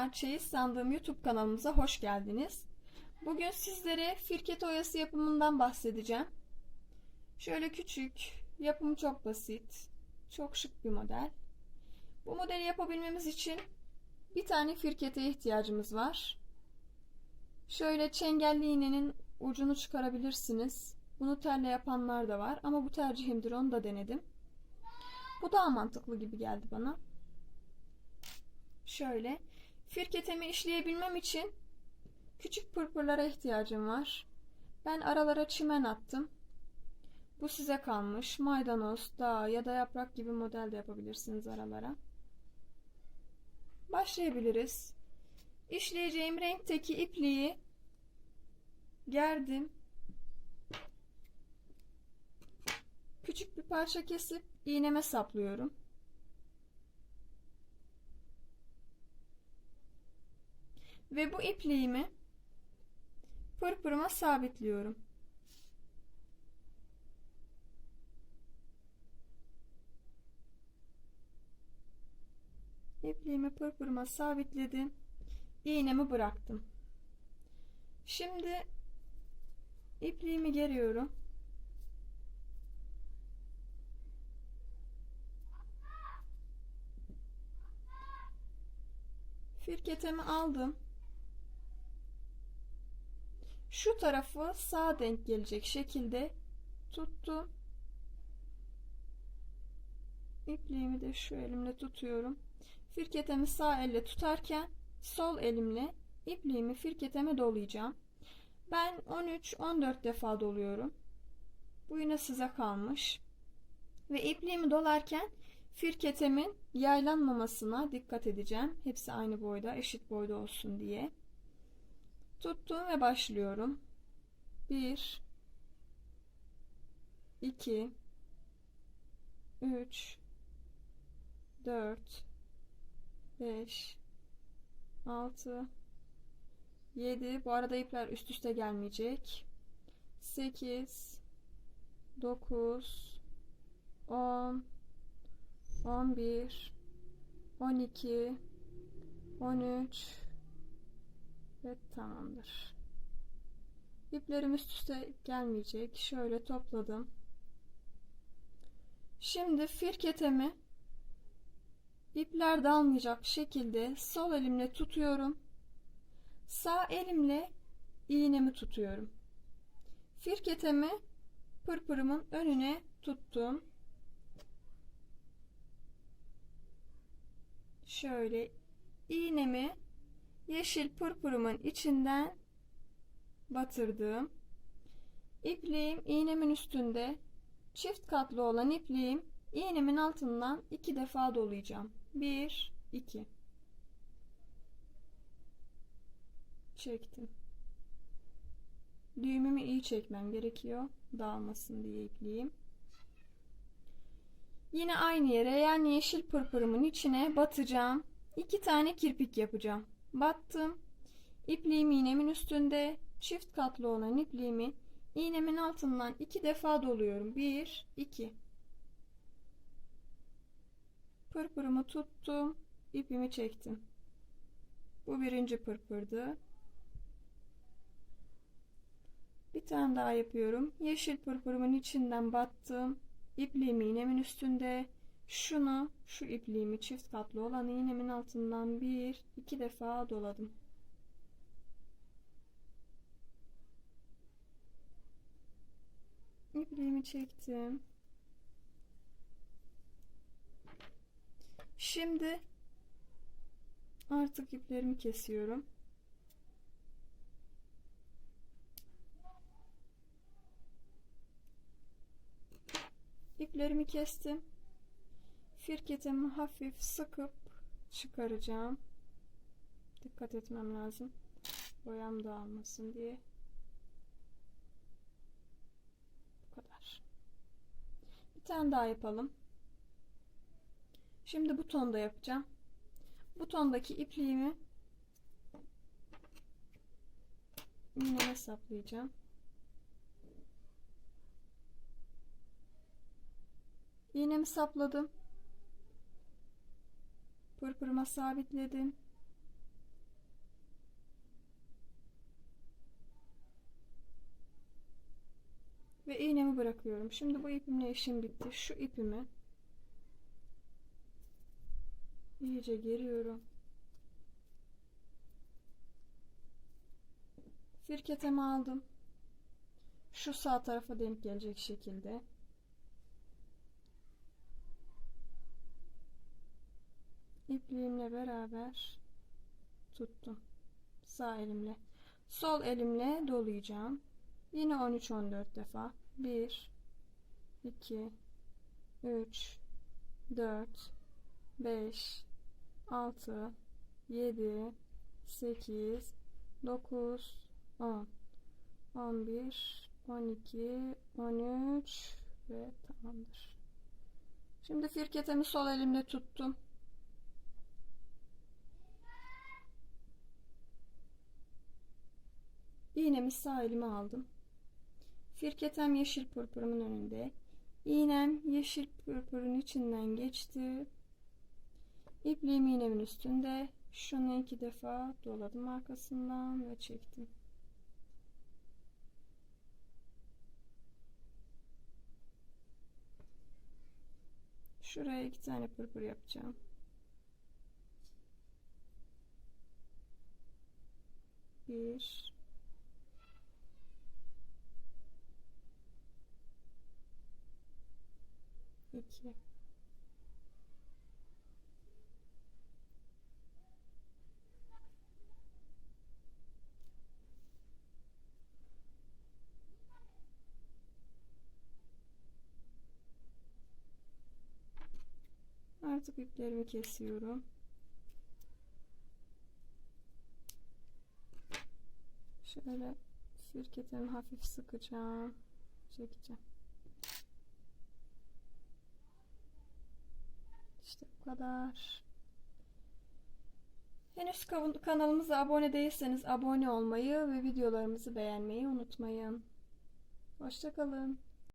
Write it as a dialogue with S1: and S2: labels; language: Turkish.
S1: Merhabalar, Çeyiz Sandığım YouTube kanalımıza hoş geldiniz. Bugün sizlere firket oyası yapımından bahsedeceğim. Şöyle küçük, yapımı çok basit, çok şık bir model. Bu modeli yapabilmemiz için bir tane firkete ihtiyacımız var. Şöyle çengelli iğnenin ucunu çıkarabilirsiniz. Bunu telle yapanlar da var ama bu tercihimdir onu da denedim. Bu daha mantıklı gibi geldi bana. Şöyle. Firketemi işleyebilmem için küçük pırpırlara ihtiyacım var. Ben aralara çimen attım. Bu size kalmış. Maydanoz, dağ ya da yaprak gibi model de yapabilirsiniz aralara. Başlayabiliriz. İşleyeceğim renkteki ipliği gerdim. Küçük bir parça kesip iğneme saplıyorum. Ve bu ipliğimi pırpırıma sabitliyorum. İpliğimi pırpırıma sabitledim. İğnemi bıraktım. Şimdi ipliğimi geriyorum. Firketemi aldım. Şu tarafı sağa denk gelecek şekilde tuttum. İpliğimi de şu elimle tutuyorum. Firketemi sağ elle tutarken sol elimle ipliğimi firketeme dolayacağım. Ben 13-14 defa doluyorum. Bu yine size kalmış. Ve ipliğimi dolarken firketemin yaylanmamasına dikkat edeceğim. Hepsi aynı boyda, eşit boyda olsun diye. Tuttum ve başlıyorum. 1 2 3 4 5 6 7 bu arada ipler üst üste gelmeyecek. 8 9 10 11 12 13 ve tamamdır. İplerim üst üste gelmeyecek. Şöyle topladım. Şimdi firketemi ipler dalmayacak şekilde sol elimle tutuyorum. Sağ elimle iğnemi tutuyorum. Firketemi pırpırımın önüne tuttum. Şöyle iğnemi yeşil pırpırımın içinden batırdım. İpliğim iğnemin üstünde çift katlı olan ipliğim iğnemin altından iki defa dolayacağım. 1 2 çektim. Düğümümü iyi çekmem gerekiyor. Dağılmasın diye ipliğim. Yine aynı yere yani yeşil pırpırımın içine batacağım. İki tane kirpik yapacağım. Battım. İpliğimi iğnemin üstünde çift katlı olan ipliğimi iğnemin altından iki defa doluyorum. Bir, iki. Pırpırımı tuttum. ipimi çektim. Bu birinci pırpırdı. Bir tane daha yapıyorum. Yeşil pırpırımın içinden battım. İpliğimi iğnemin üstünde şunu şu ipliğimi çift katlı olan iğnemin altından bir iki defa doladım. İpliğimi çektim. Şimdi artık iplerimi kesiyorum. İplerimi kestim. Firketimi hafif sıkıp çıkaracağım. Dikkat etmem lazım. Boyam dağılmasın diye. Bu kadar. Bir tane daha yapalım. Şimdi bu tonda yapacağım. Bu tondaki ipliğimi iğneye saplayacağım. İğnemi sapladım. Pırpırıma sabitledim. Ve iğnemi bırakıyorum. Şimdi bu ipimle işim bitti. Şu ipimi iyice geriyorum. Firketemi aldım. Şu sağ tarafa denk gelecek şekilde ipliğimle beraber tuttum. Sağ elimle. Sol elimle dolayacağım. Yine 13-14 defa. 1 2 3 4 5 6 7 8 9 10 11 12 13 ve tamamdır. Şimdi firketemi sol elimle tuttum. İğnemi sağ elime aldım. Firketem yeşil pırpırımın önünde. İğnem yeşil pırpırın içinden geçti. İpliğim iğnemin üstünde. Şunu iki defa doladım arkasından ve çektim. Şuraya iki tane pırpır yapacağım. Bir, iki. Artık iplerimi kesiyorum. Şöyle firketimi hafif sıkacağım. Çekeceğim. Kadar. Henüz kanalımıza abone değilseniz abone olmayı ve videolarımızı beğenmeyi unutmayın. Hoşçakalın.